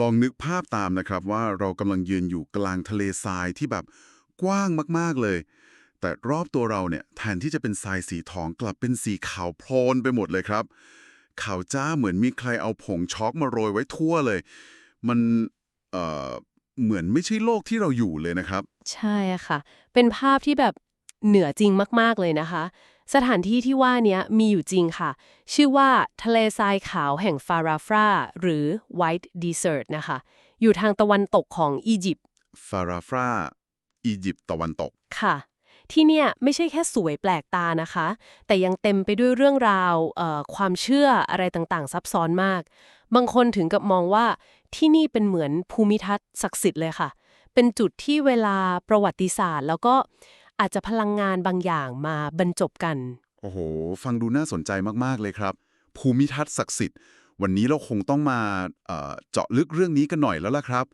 ลองนึกภาพตามนะครับว่าเรากำลังยืนอยู่กลางทะเลทรายที่แบบกว้างมากๆเลย แต่รอบตัวเราเนี่ยแทนที่จะเป็นทรายสีทองกลับเป็นสีขาวโพลนไปหมดเลยครับขาวจ้าเหมือนมีใครเอาผงช็อกมาโรยไว้ทั่วเลย มันเอ่อเหมือนไม่ใช่โลกที่เราอยู่เลยนะครับ ใช่ค่ะ เป็นภาพที่แบบเหนือจริงมาก ๆ เลยนะคะ สถานที่ที่ว่าเนี้ยมีอยู่จริงค่ะ ชื่อว่าทะเลทรายขาวแห่งฟาราฟราหรือ White Desert นะคะ อยู่ทางตะวันตกของอียิปต์ฟาราฟราอียิปต์ตะวันตกค่ะ ที่เนี่ยไม่ใช่แค่สวยแปลกตานะคะ แต่ยังเต็มไปด้วยเรื่องราวเอ่อความเชื่ออะไรต่างๆ ซับซ้อนมาก บางคนถึงกับมองว่าที่นี่เป็นเหมือนภูมิทัศน์ศักดิ์สิทธิ์เลยค่ะ เป็นจุดที่เวลาประวัติศาสตร์ แล้วก็ อาจจะพลังงานบางอย่างมาบรรจบกัน โอ้โห ฟังดูน่าสนใจมาก ๆ เลยครับ ภูมิทัศน์ศักดิ์สิทธิ์ วันนี้เราคงต้องมาเอ่อเจาะลึกเรื่องนี้กันหน่อยแล้วล่ะครับ